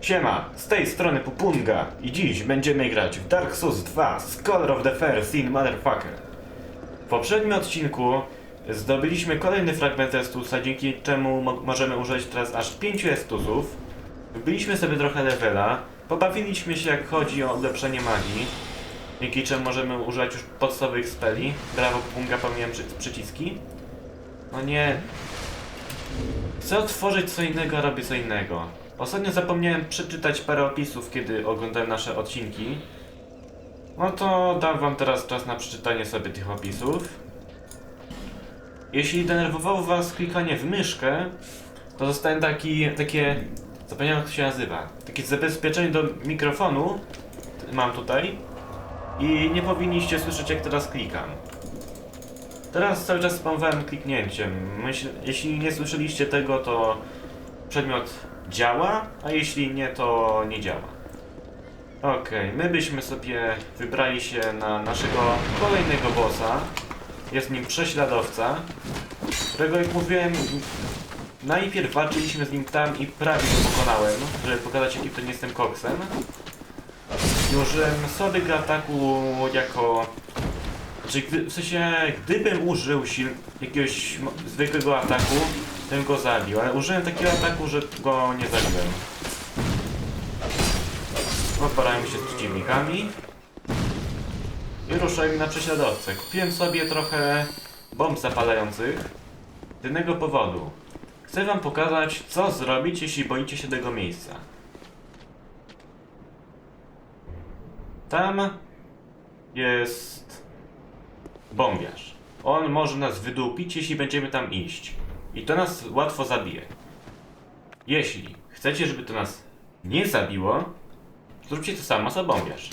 Siema, z tej strony Pupunga i dziś będziemy grać w Dark Souls 2 Scholar of the First Sin Motherfucker. W poprzednim odcinku zdobyliśmy kolejny fragment Estusa, dzięki czemu mo możemy użyć teraz aż 5 Estusów. Wbiliśmy sobie trochę levela, pobawiliśmy się jak chodzi o ulepszenie magii, dzięki czemu możemy używać już podstawowych speli. Brawo Pupunga, pomijam przy przyciski. No nie, Chcę otworzyć co innego, a robię co innego. Ostatnio zapomniałem przeczytać parę opisów, kiedy oglądałem nasze odcinki. No to dam wam teraz czas na przeczytanie sobie tych opisów. Jeśli denerwowało was klikanie w myszkę, to dostałem taki, takie, zapomniałem jak to się nazywa, takie zabezpieczenie do mikrofonu, mam tutaj, i nie powinniście słyszeć jak teraz klikam. Teraz cały czas spamowałem kliknięciem. Myśl, jeśli nie słyszeliście tego, to przedmiot działa, a jeśli nie, to nie działa. Okej, my byśmy sobie wybrali się na naszego kolejnego bossa. Jest nim prześladowca, którego jak mówiłem, najpierw walczyliśmy z nim tam i prawie go pokonałem, żeby pokazać jaki to nie jestem koksem. Użyłem sobie ataku jako znaczy, gdy, w sensie, gdybym użył sil, jakiegoś zwykłego ataku, bym go zabił, ale użyłem takiego ataku, że go nie zabiłem. Oparałem się z przeciwnikami i ruszajmy na prześladowcę. Kupiłem sobie trochę bomb zapalających z jednego powodu. Chcę wam pokazać, co zrobić, jeśli boicie się tego miejsca. Tam jest bombiarz. On może nas wydupić, jeśli będziemy tam iść. I to nas łatwo zabije. Jeśli chcecie, żeby to nas nie zabiło, zróbcie to samo co bombiarz.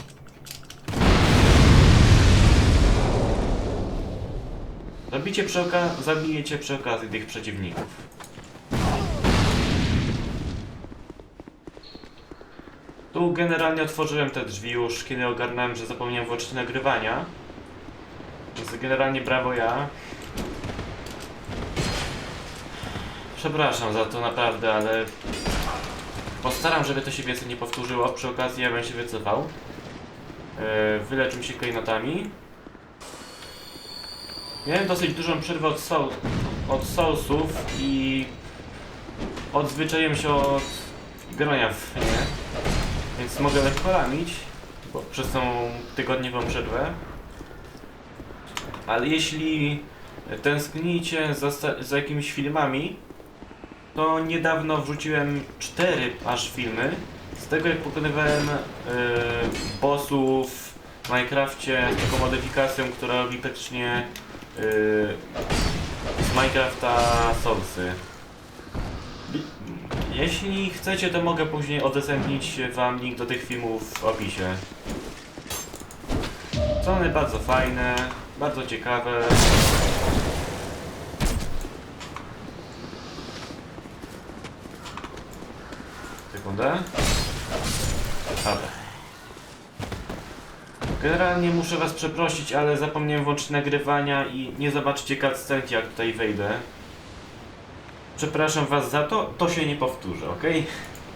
Zabicie przy zabijecie przy okazji tych przeciwników. Tu generalnie otworzyłem te drzwi już, kiedy ogarnąłem, że zapomniałem włączyć nagrywania. Więc generalnie brawo ja. Przepraszam za to naprawdę, ale postaram, żeby to się więcej nie powtórzyło. Przy okazji ja bym się wycofał. Yy, wyleczę się klejnotami. Miałem dosyć dużą przerwę od, soul, od soulsów i odzwyczaiłem się od grania w nie. Więc mogę lekko ramić, bo przez tą tygodniową przerwę. Ale jeśli tęsknicie za, za jakimiś filmami, to niedawno wrzuciłem cztery aż filmy z tego jak pokonywałem e, bossów w Minecrafcie taką modyfikacją, która robi praktycznie e, z Minecrafta Soulsy. Jeśli chcecie, to mogę później udostępnić wam link do tych filmów w opisie. Są one bardzo fajne, bardzo ciekawe. Sekundę. Dobra. Generalnie muszę was przeprosić, ale zapomniałem włączyć nagrywania i nie zobaczycie cutscenki jak tutaj wejdę. Przepraszam was za to, to się nie powtórzy, ok?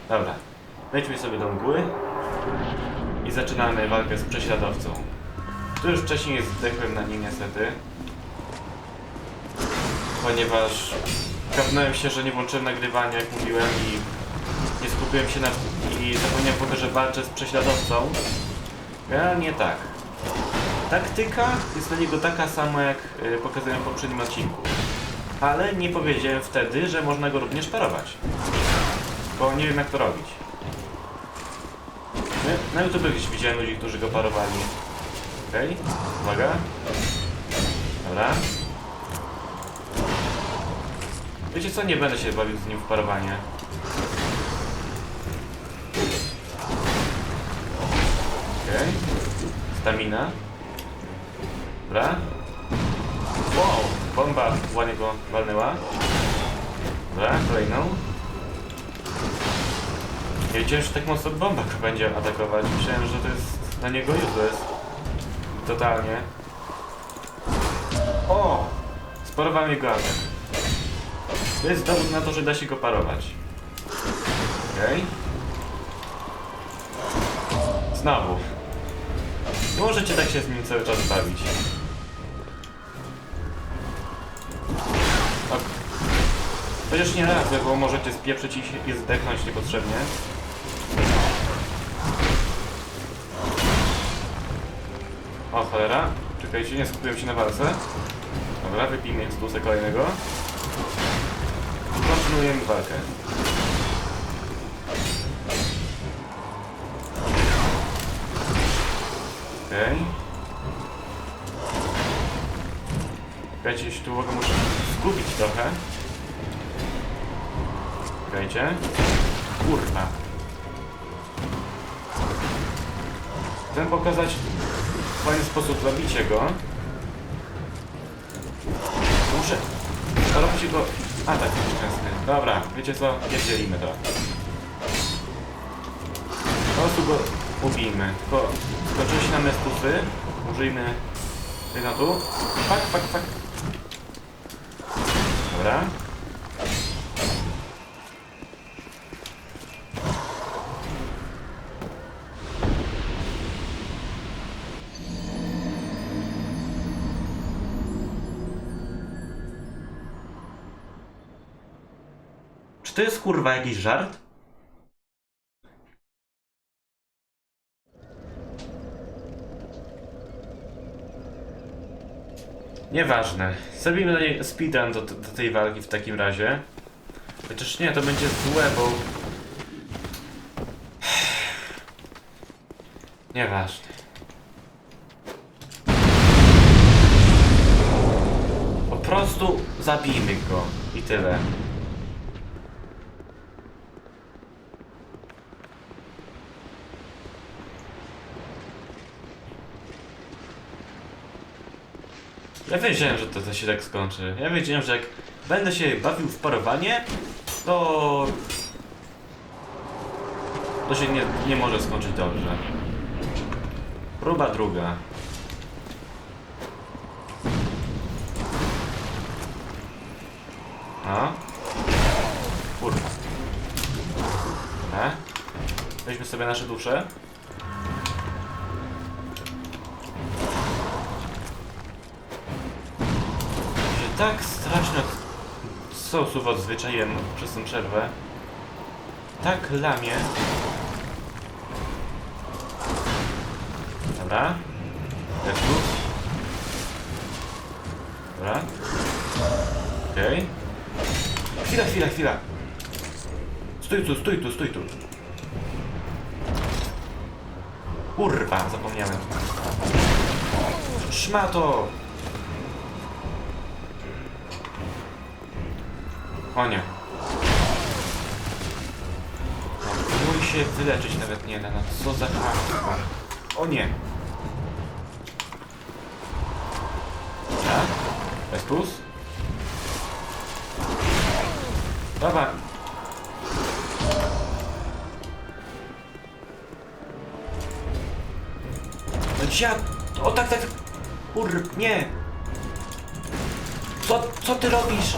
Dobra. Wejdźmy sobie do mgły i zaczynamy walkę z prześladowcą. Tu już wcześniej zdechłem na nim niestety. Ponieważ kapnąłem się, że nie włączyłem nagrywania jak mówiłem i skupiłem się na... i zapomniałem w że walczę z prześladowcą. Generalnie tak. Taktyka jest dla niego taka sama jak y, pokazałem w poprzednim odcinku. Ale nie powiedziałem wtedy, że można go również parować. Bo nie wiem jak to robić. Na- YouTube gdzieś widziałem ludzi, którzy go parowali. Okej, uwaga. Dobra. Wiecie co, nie będę się bawił z nim w parowanie. Okej. Stamina. Dobra. Wow, bomba ładnie go walnęła. Dobra, kolejną. Nie wiedziałem, że tak mocno bomba będzie atakować. Myślałem, że to jest na niego useless. Totalnie. O! Sparowałem jego atak. To jest dowód na to, że da się go parować. Okej. Znowu. Możecie tak się z nim cały czas bawić. Ok. Chociaż nie radzę, bo możecie spieprzyć i, i zdechnąć niepotrzebnie. O cholera. Czekajcie, nie skupiłem się na walce. Dobra, wypijmy ekstusę kolejnego. Kontynuujemy walkę. Okej. Czekajcie, jeśli tu mogę muszę skupić trochę. Czekajcie. Kurwa. Chcę pokazać fajny sposób zabicie go. Muszę robić jego atak nieszczęsny. Dobra, wiecie co? Pierdzielimy to. Po prostu go ubijmy. Tylko skończyły się nam restusy. Użyjmy tu. Fak, fak, fak. Dobra. Czy to jest kurwa jakiś żart? Nieważne. Zrobimy do niej speedrun do, do tej walki w takim razie. Chociaż nie, to będzie złe, bo... Nieważne. Po prostu zabijmy go i tyle. Ja wiedziałem, że to, to się tak skończy. Ja wiedziałem, że jak będę się bawił w parowanie, to... To się nie, nie może skończyć dobrze. Próba druga. A? Kurwa. Dobra. Weźmy sobie nasze dusze. Tak strasznie od odzwyczaiłem przez tę przerwę. Tak lamie. Dobra. Jest tu. Dobra. Okej. Chwila, chwila, chwila. Stój tu, stój tu, stój tu. Kurwa, zapomniałem. Szmato! O nie. No, próbuj się wyleczyć, nawet nie da. No co za chamstwo. O nie. Bez plus. Dobra. No dziad... O tak, tak. Kur... Nie. Co, co ty robisz?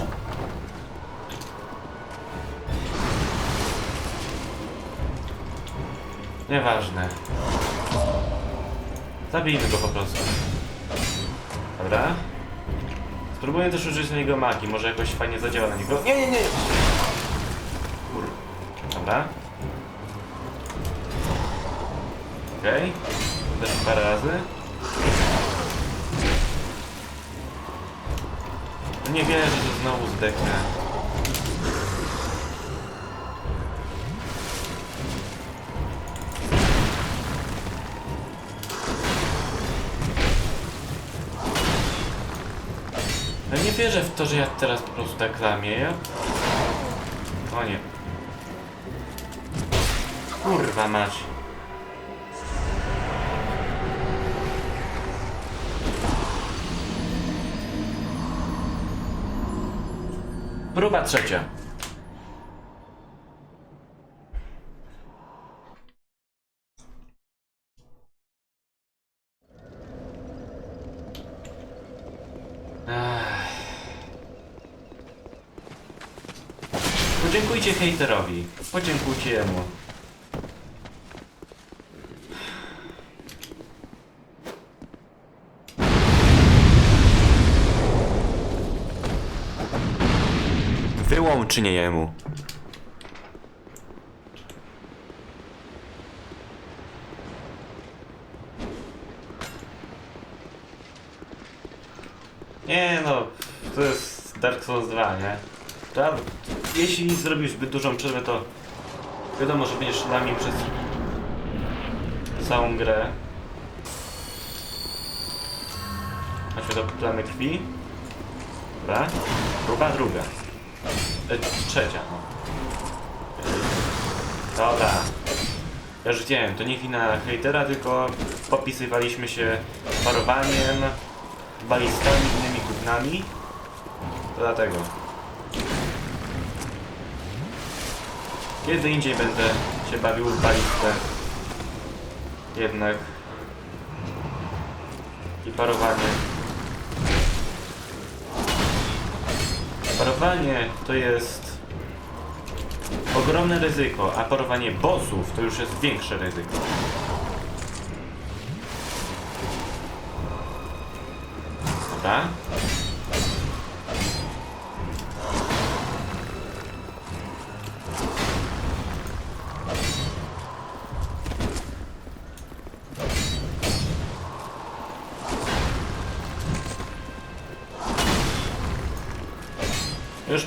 Nieważne. Zabijmy go po prostu. Dobra. Spróbuję też użyć na niego magii, może jakoś fajnie zadziała na niego. Nie, nie, nie! Kur... Dobra. Okej. Też parę razy. No Nie wierzę, że znowu zdechnę. Wierzę w to, że ja teraz po prostu tak lamię. Ja... O nie. Kurwa mać. Próba trzecia. Podziękujcie hejterowi. Podziękujcie jemu. Wyłączy nie jemu. Nie no, to jest Dark Souls 2, nie? Trzeba jeśli zrobisz zbyt dużą przerwę, to wiadomo, że będziesz nami przez całą grę. Chodźmy do plamy krwi. Dobra. Próba druga. E, trzecia, no. Dobra. Ja już wiem, to nie wina hejtera, tylko popisywaliśmy się parowaniem, balistami, innymi gównami. To dlatego. Kiedy indziej będę się bawił w balistę. Jednak. I parowanie. Parowanie to jest ogromne ryzyko, a parowanie bossów to już jest większe ryzyko. Dobra.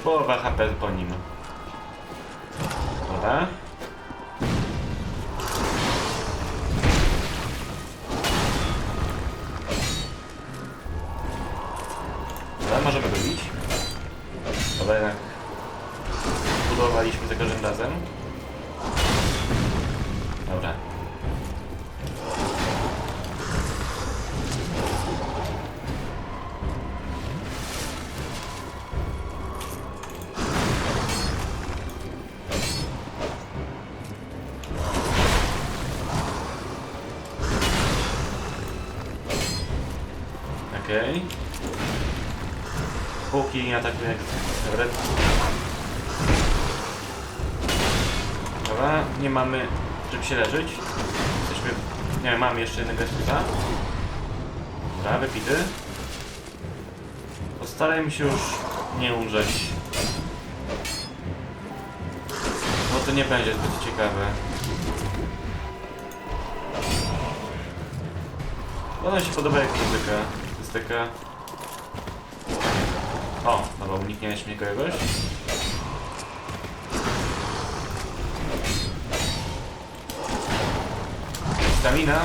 Połowa HP po nim. Dobra. Nie atakują jak Dobra. Dobra, nie mamy czym się leczyć. Jesteśmy... Nie, mamy jeszcze jednego eskuta. Dobra, wypity. Postarajmy się już nie umrzeć. Bo to nie będzie zbyt ciekawe. Ona się podoba jak muzyka. To jest taka... Uniknięłeś mnie kogoś. Stamina.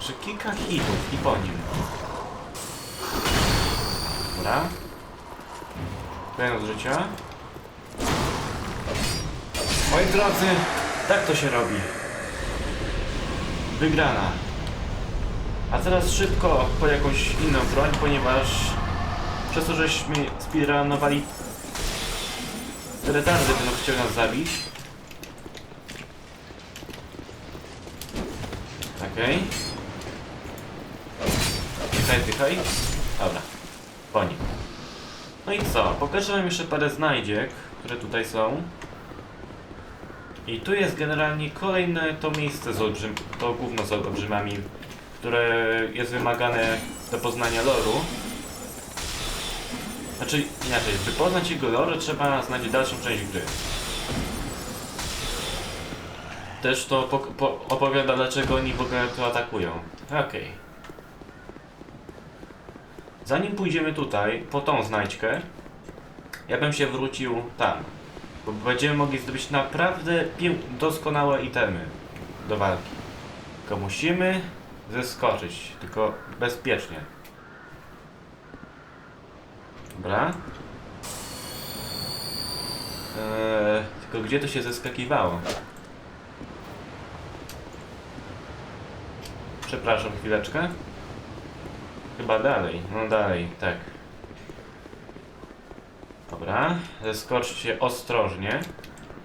Że kilka hitów i po nim. Dobra. Kolejny od życia. Moi drodzy, tak to się robi. Wygrana. A teraz szybko po jakąś inną broń, ponieważ przez to, żeśmy speedrunowali retardy będą chciały nas zabić. Okej. Dychaj, dychaj. Dobra. Po nim. No i co? Pokażę wam jeszcze parę znajdziek, które tutaj są. I tu jest generalnie kolejne to miejsce z olbrzym, to gówno z olbrzymami, które jest wymagane do poznania loru. Znaczy, inaczej, by poznać jego lore trzeba znać dalszą część gry. Też to po, po, opowiada dlaczego oni w ogóle tu atakują. Okej. Zanim pójdziemy tutaj, po tą znajdźkę, ja bym się wrócił tam. Bo będziemy mogli zdobyć naprawdę doskonałe itemy do walki. Tylko musimy zeskoczyć, tylko bezpiecznie. Dobra. Eee, tylko gdzie to się zeskakiwało? Przepraszam, chwileczkę. Chyba dalej, no dalej, tak. Dobra, zeskoczcie ostrożnie.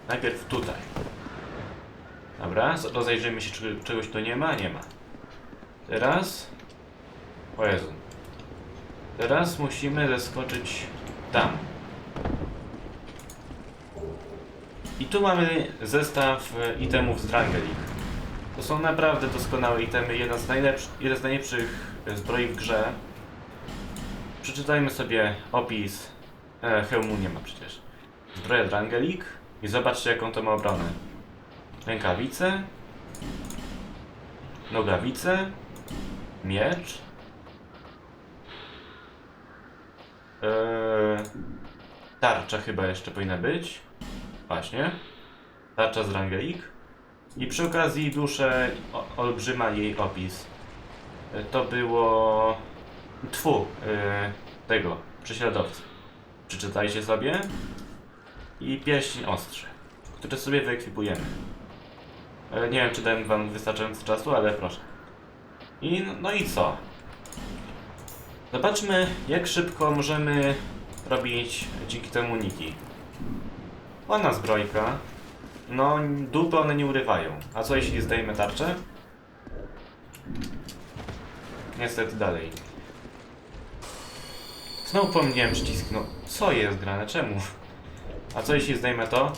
Najpierw tutaj. Dobra, rozejrzyjmy się, czy czegoś tu nie ma. Nie ma. Teraz... O Jezu. Teraz musimy zeskoczyć tam. I tu mamy zestaw itemów z Drangelik. To są naprawdę doskonałe itemy, jeden z, z najlepszych zbroi w grze. przeczytajmy sobie opis. E, hełmu nie ma przecież. Zbroja Drangelik i zobaczcie jaką to ma obronę. Rękawice, nogawice, miecz, e, tarcza chyba jeszcze powinna być. Właśnie. Tarcza z Rangelik. I przy okazji duszę olbrzyma jej opis. E, To było... Tfu, e, tego, prześladowcy. Przeczytajcie sobie. I pierścień ostrzy, który sobie wyekwipujemy. E, Nie wiem, czy dałem wam wystarczająco czasu, ale proszę. I no, no i co? Zobaczmy, jak szybko możemy robić dzięki temu niki. Ładna zbrojka. No, dupy one nie urywają. A co jeśli zdejmę tarczę? Niestety dalej. Znowu pomniałem przycisk, no co jest grane, czemu? A co jeśli zdejmę to?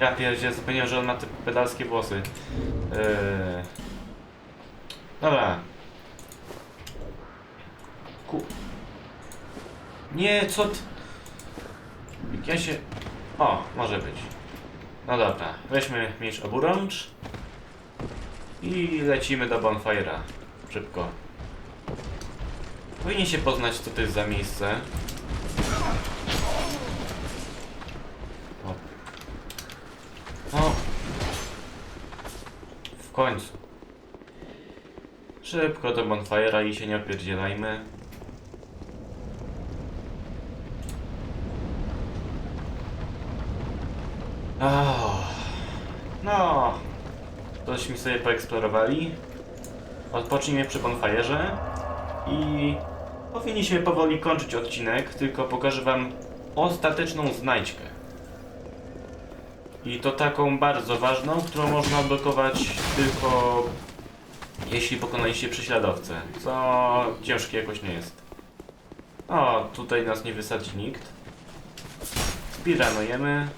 Ja pierdzie, zapomniałem, że on ma te pedalskie włosy. Yy... Dobra. Nie, co ty... Ja się... O, może być. No dobra, weźmy miecz oburącz i lecimy do Bonfire'a. Szybko. Powinien się poznać, co to jest za miejsce. O. O. W końcu. Szybko do Bonfire'a i się nie opierdzielajmy. No, tośmy sobie poeksplorowali. Odpocznijmy przy bonfire'ze i powinniśmy powoli kończyć odcinek, tylko pokażę wam ostateczną znajdźkę. I to taką bardzo ważną, którą można odblokować tylko jeśli pokonaliście prześladowcę, co ciężkie jakoś nie jest. O, tutaj nas nie wysadzi nikt. Spiranujemy.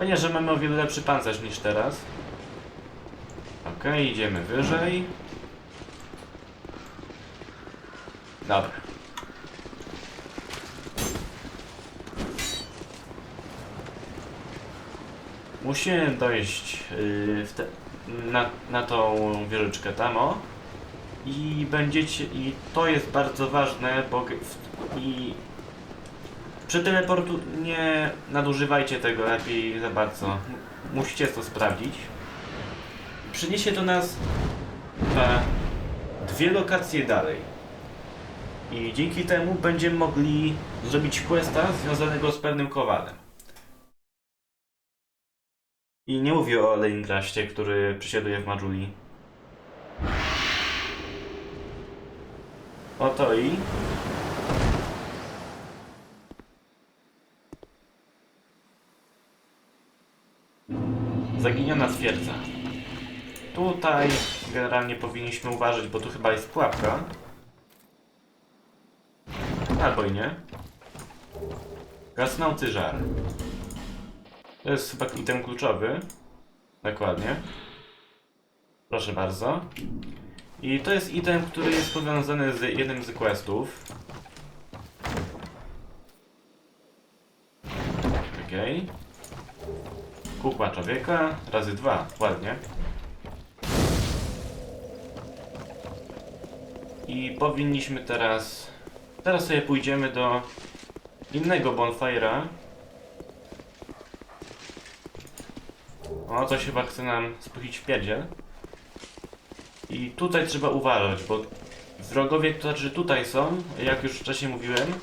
Ponieważ mamy o wiele lepszy pancerz niż teraz. Okej, idziemy wyżej. Dobra. Musimy dojść yy, te, na, na tą wieżyczkę tam o. I będziecie, i to jest bardzo ważne, bo w, i przy teleportu nie nadużywajcie tego lepiej za bardzo. Musicie to sprawdzić. Przyniesie to nas e, dwie lokacje dalej. I dzięki temu będziemy mogli zrobić questa związanego z pewnym kowalem. I nie mówię o Leningraście, który przesiaduje w Majuli. Oto i... Zaginiona twierdza. Tutaj generalnie powinniśmy uważać, bo tu chyba jest pułapka. Albo i nie. Gasnący żar. To jest chyba item kluczowy. Dokładnie. Proszę bardzo. I to jest item, który jest powiązany z jednym z questów. Okej. Kukła człowieka, razy dwa, ładnie. I powinniśmy teraz... Teraz sobie pójdziemy do innego bonfire'a. O, coś chyba chce nam spuścić w pierdziel. I tutaj trzeba uważać, bo wrogowie, którzy tutaj są, jak już wcześniej mówiłem,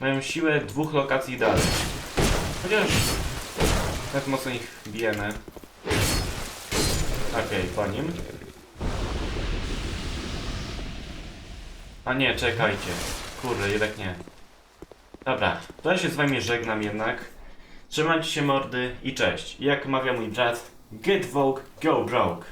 mają siłę dwóch lokacji dalej. Chociaż tak mocno ich bijemy. Okej, po nim. A nie, czekajcie. Kurde, jednak nie. Dobra, to ja się z wami żegnam jednak. Trzymajcie się mordy i cześć. Jak mawia mój brat, get Vogue, go broke.